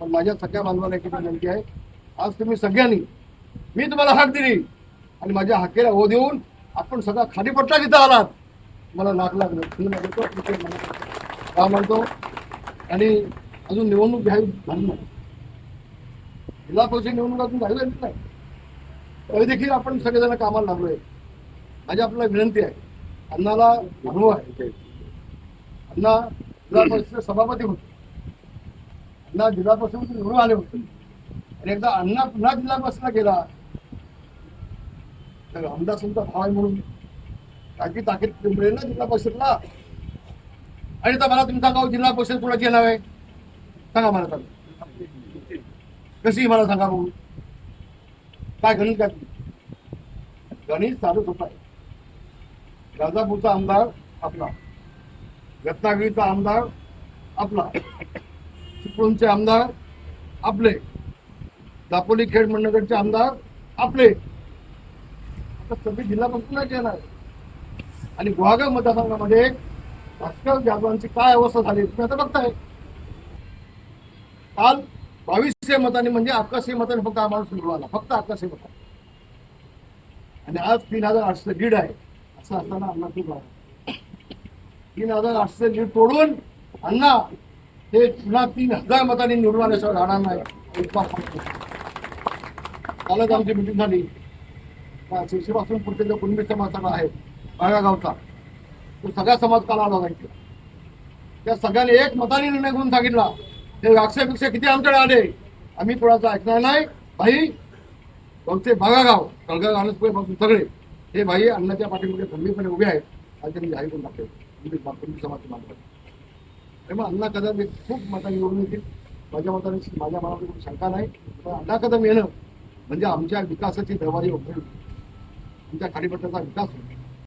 पण माझ्या सगळ्या बांधवांना एक विनंती आहे. आज तुम्ही सगळ्यांनी मी तुम्हाला हाक दिली आणि माझ्या हाकेला हो देऊन आपण सगळा खालीपट्टा जिथं आलात मला नाक लागलं. तुम्ही का म्हणतो? आणि अजून निवडणूक घ्यावी झाली नाही जिल्हा परिषद निवडणूक अजून झालेली नाही. तरी देखील आपण सगळेजण कामाला लागलोय. माझी आपल्याला विनंती आहे. अण्णाला अनुभव आहे. अण्णा जिल्हा परिषद सभापती होते. अण्णा जिल्हा निवडून आले होते. आणि एकदा अण्णा पुन्हा जिल्हा गेला. तर रामदास तुमचा भाव आहे म्हणून. टाकी ताकीद मिळेल ना जिल्हा परिषदला आणि आता मला तुम्ही सांगा जिल्हा परिषद कुणाची येणार आहे? सांगा मला सांगा कशी मला सांगा भाऊ? काय गणित काय? गणित चालूच होत आहे. राजापूरचा आमदार आपला. रत्नागिरीचा आमदार आपला. चिपळूणचे आमदार आपले. दापोली खेड मंडळचे आमदार आपले. आता सगळे जिल्हा पंचायत येणार आणि गुहागर मतदारसंघामध्ये भास्कर जाधवांची काय अवस्था झाली तुम्ही आता बघताय. काल बावीसशे मतांनी म्हणजे अकराशे मतांनी फक्त आम्हाला सुरू आला फक्त अकराशे मतांनी. आणि आज तीन हजार आठशे लीड आहे. असं असताना अण्णा खूप आहे तीन हजार आठशे लीड तोडून अण्णा हे पुन्हा तीन हजार मतांनी निवडून आल्याशिवाय राहणार नाही. सांगतो. कालच आमची मिटिंग झाली. शिवसेपासून पुढचे जो कुणबी समाज सगळा आहे बाळगावचा गावचा तो सगळा समाज काल आला नाही. त्या सगळ्यांनी एक मताने निर्णय घेऊन सांगितला. हे राक्षपेक्षा किती आमच्याकडे आले? आम्ही कोणाचं ऐकणार नाही. भाई बघते बागागाव कळगावपासून सगळे. हे भाई अण्णाच्या पाठीमध्ये खंबीरपणे उभे आहेत. आणि त्यांनी जाहीर करून टाकले. कुणबी समाजचे त्यामुळे अण्णा कदम हे खूप मता निवडून येतील. माझ्या मताने माझ्या मनामध्ये खूप शंका नाही. पण अण्णा कदम येणं म्हणजे आमच्या विकासाची दरवारी उघडली आमच्या खाडीपट्ट्याचा विकास होईल.